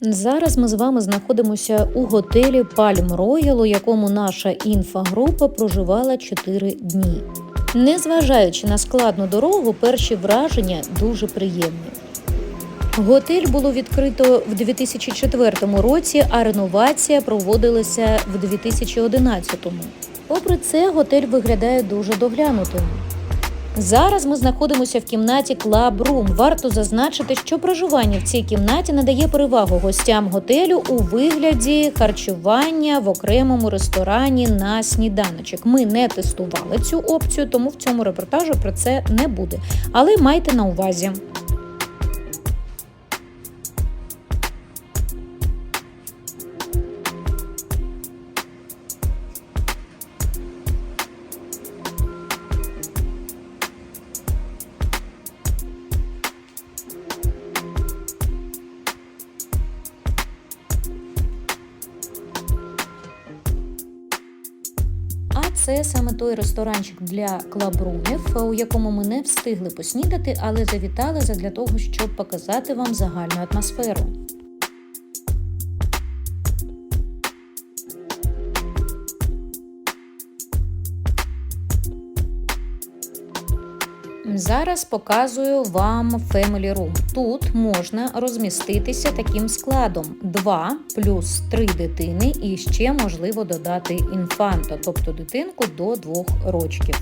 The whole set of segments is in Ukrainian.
Зараз ми з вами знаходимося у готелі Пальм Роял, у якому наша інфогрупа проживала 4 дні. Незважаючи на складну дорогу, перші враження дуже приємні. Готель було відкрито в 2004 році, а реновація проводилася в 2011. Попри це, готель виглядає дуже доглянутим. Зараз ми знаходимося в кімнаті Club Room. Варто зазначити, що проживання в цій кімнаті надає перевагу гостям готелю у вигляді харчування в окремому ресторані на сніданочок. Ми не тестували цю опцію, тому в цьому репортажу про це не буде. Але майте на увазі. Це саме той ресторанчик для клабрумів, у якому ми не встигли поснідати, але завітали задля того, щоб показати вам загальну атмосферу. Зараз показую вам Family Room. Тут можна розміститися таким складом: 2 плюс 3 дитини, і ще можливо додати інфанто, тобто дитинку до 2 рочків.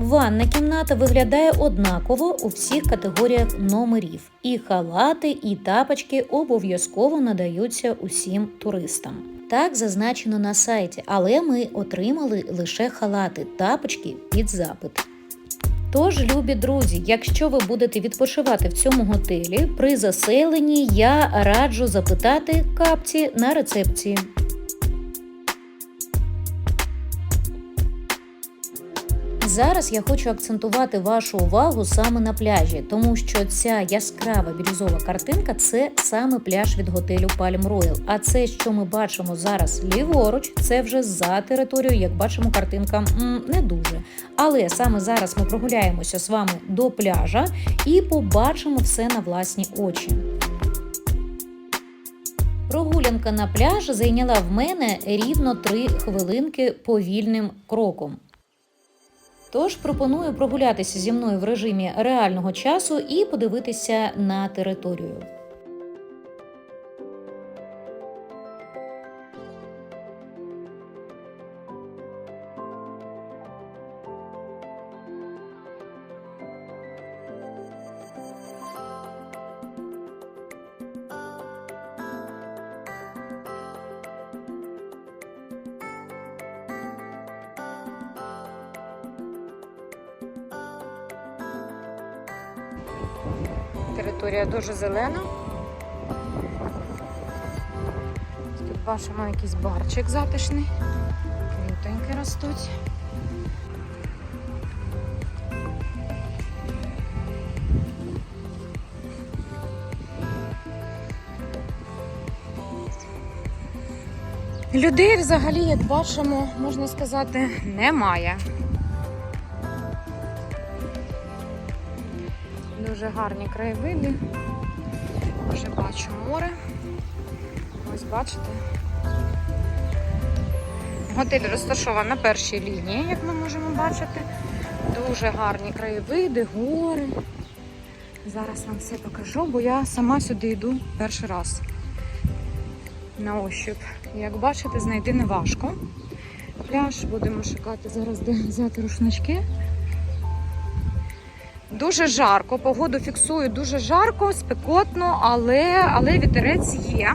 Ванна кімната виглядає однаково у всіх категоріях номерів. І халати, і тапочки обов'язково надаються усім туристам. Так зазначено на сайті, але ми отримали лише халати, тапочки під запит. Тож, любі друзі, якщо ви будете відпочивати в цьому готелі, при заселенні я раджу запитати капці на рецепції. Зараз я хочу акцентувати вашу увагу саме на пляжі, тому що ця яскрава бірюзова картинка це саме пляж від готелю Palm Royal. А це, що ми бачимо зараз ліворуч, це вже за територією, як бачимо, картинка не дуже. Але саме зараз ми прогуляємося з вами до пляжа і побачимо все на власні очі. Прогулянка на пляж зайняла в мене рівно 3 хвилинки повільним кроком. Тож пропоную прогулятися зі мною в режимі реального часу і подивитися на територію. Територія дуже зелена. Тут бачимо якийсь барчик затишний. Квітоньки ростуть. Людей взагалі, як бачимо, можна сказати, немає. Дуже гарні краєвиди. Вже бачу море. Ось бачите. Готель розташований на першій лінії, як ми можемо бачити. Дуже гарні краєвиди, гори. Зараз вам все покажу, бо я сама сюди йду перший раз. На ощуп. Як бачите, знайти не важко. Пляж будемо шукати зараз, де взяти рушнички. Дуже жарко, погоду фіксую дуже жарко, спекотно, але, але вітерець є.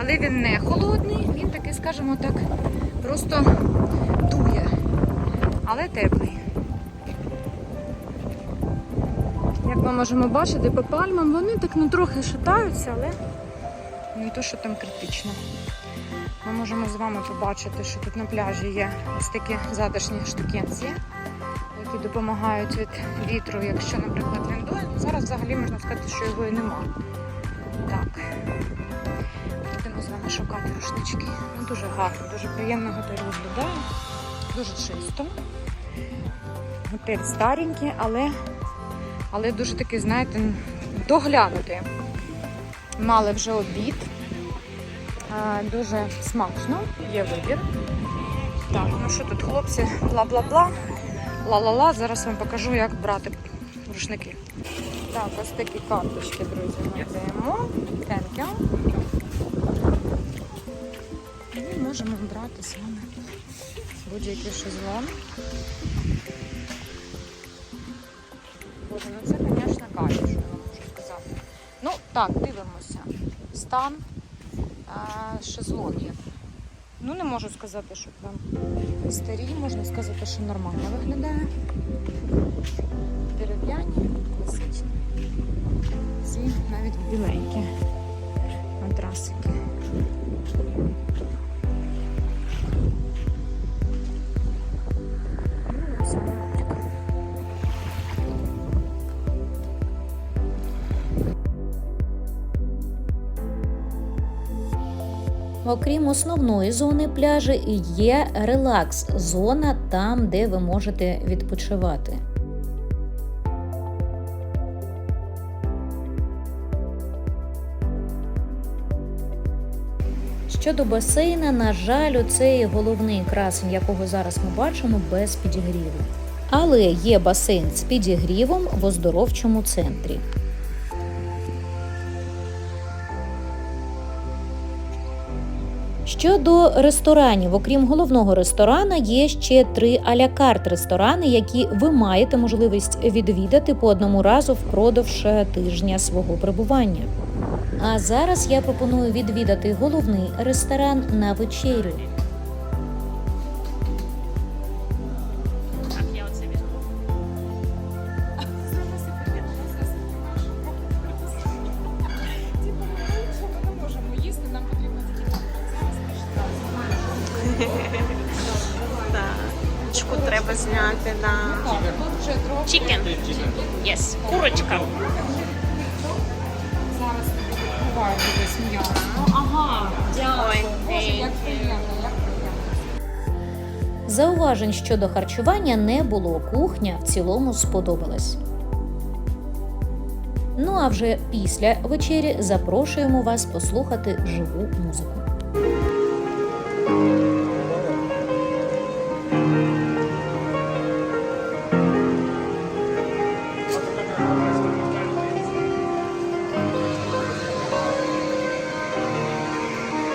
Але він не холодний, він такий, скажімо так, просто дує, але теплий. Як ми можемо бачити, по пальмам вони так ну, трохи шатаються, але не то, що там критично. Ми можемо з вами побачити, що тут на пляжі є ось такі затишні штукенці які допомагають від вітру, якщо, наприклад, він дує. Зараз взагалі можна сказати, що його і нема. Так. Будемо з вами шукати рушнички. Ну, Дуже гарно, дуже приємно готель виглядає. Дуже чисто. Готель старенький, але але дуже такий, знаєте, доглянутий. Мали вже обід. Дуже смачно, є вибір. Так, ну що тут, хлопці, бла-бла-бла. Ла-ла-ла. Зараз вам покажу, як брати рушники. Так, ось такі карточки, друзі, ми даємо. Thank you. І можемо брати з вами будь-який шезлон. Боже, ну це, звісно, кайф, що я вам можу сказати. Ну, так, дивимося. Стан а, шезлонгів. Ну, не можу сказати, що прям старі, можна сказати, що нормально виглядає. Дерев'яні, класичні. Ці навіть біленькі матрасики. Окрім основної зони пляжу, є релакс-зона там, де ви можете відпочивати. Щодо басейна, на жаль, цей головний красень, якого зараз ми бачимо, без підігріву. Але є басейн з підігрівом в оздоровчому центрі. Щодо ресторанів, окрім головного ресторана, є ще три аля-карт ресторани, які ви маєте можливість відвідати по одному разу впродовж тижня свого перебування. А зараз я пропоную відвідати головний ресторан на вечерю. Чку треба зняти, да. Чікен. Yes. Курочка. Зараз відкриваю десь м'ясо. Ага. Ой, Боже, як приємно, як приємно. Зауважень щодо харчування не було. Кухня в цілому сподобалась. Ну а вже після вечері запрошуємо вас послухати живу музику.